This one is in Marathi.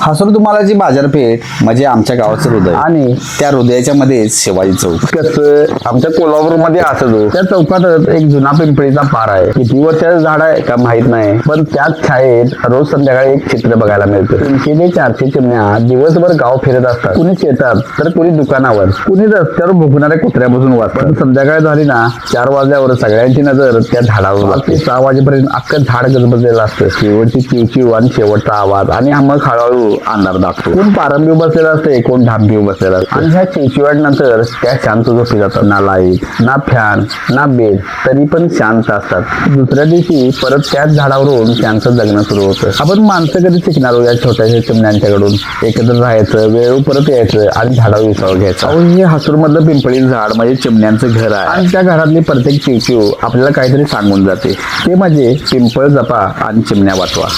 हसूर तुम्हालाची बाजारपेठ म्हणजे आमच्या गावाचं हृदय आणि त्या हृदयाच्या मध्येच शिवाजी चौक. कसं आमच्या कोल्हापूरमध्ये असतो त्या चौकातच एक जुना पिंपळीचा पार आहे. किती वर्षाचं झाड आहे का माहीत नाही पण त्याच छायेत रोज संध्याकाळी एक चित्र बघायला मिळतं. तीनशे ते चारशे चिमण्या दिवसभर गाव फिरत असतात. कुणी शेतात तर कुणी दुकानावर. कुणी रस्त्यावर भुकणाऱ्या कुत्र्यापासून वाचतात. संध्याकाळ झाली ना चार वाजल्यावर सगळ्यांची नजर त्या झाडावर लागते सहा वाजेपर्यंत अख्खं झाड गजबजलेलं असतं. शेवटची चिवचिव आणि शेवटचा आवाज. आणि मग हळूहळू अंधार दाखतो कोण पारंबी बसलेला असते कोण ढांबी बसलेला असते आणि ह्या चिवचिवाड नंतर त्या शांत झोपी जातात. ना लाइट ना फॅन ना बेड तरी पण शांत असतात. दुसऱ्या दिवशी परत त्याच झाडावरून त्यांचं जगणं सुरू होतं. आपण माणसं कधी शिकणार हो या छोट्याशा चिमण्यांच्याकडून एकत्र राहायचं वेळ परत यायचं आणि झाडावर विसावं घ्यायचं. हे हसूर मधलं पिंपळी झाड म्हणजे चिमण्यांचं घर आहे. आणि त्या घरातली प्रत्येक चिवचिव आपल्याला काहीतरी सांगून जाते. ते म्हणजे पिंपळ जपा आणि चिमण्या वाचवा.